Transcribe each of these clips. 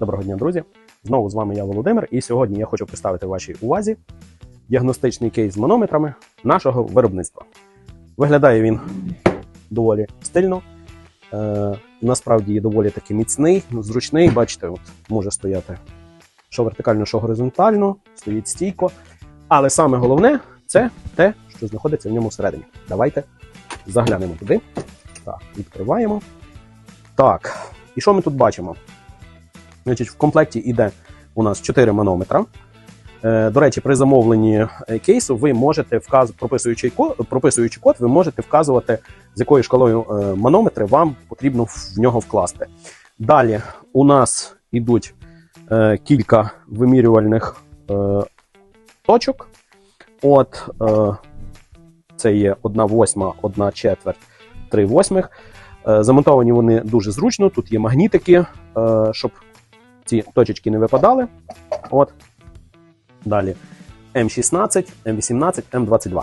Доброго дня, друзі! Знову з вами я Володимир, і сьогодні я хочу представити вашій увазі діагностичний кейс з манометрами нашого виробництва. Виглядає він доволі стильно, е, насправді є доволі таки міцний, зручний. Бачите, от може стояти що вертикально, що горизонтально, стоїть стійко. Але саме головне це те, що знаходиться в ньому всередині. Давайте заглянемо туди. Так, відкриваємо. Так, і що ми тут бачимо? Значить, в комплекті йде у нас 4 манометра. Е, До речі, при замовленні е, кейсу ви можете вказ... прописуючи код, прописуючи код, ви можете вказувати, з якою шкалою е, манометри вам потрібно в нього вкласти. Далі у нас йдуть кілька вимірювальних точок. От це є 1 восьма, 1 четверть, 3 восьмих. Замонтовані вони дуже зручно. Тут є магнітики, щоб ці точечки не випадали. От. Далі М16, М18, М22.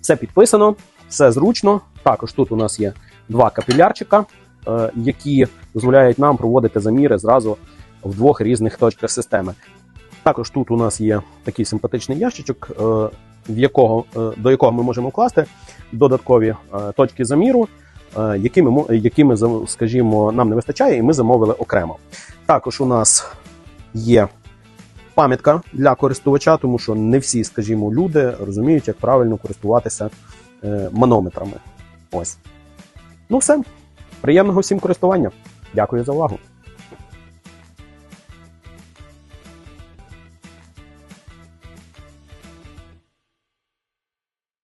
Все підписано, все зручно. Також тут у нас є два капілярчика, е, які дозволяють нам проводити заміри зразу в двох різних точках системи. Також тут у нас є такий симпатичний ящичок, е, в якого, е, до якого ми можемо вкласти додаткові точки заміру, е, які ми, мо- які ми, зам- скажімо, нам не вистачає, і ми замовили окремо. Також у нас є пам'ятка для користувача, тому що не всі, скажімо, люди розуміють, як правильно користуватися е, манометрами. Ось. Ну все. Приємного всім користування. Дякую за увагу.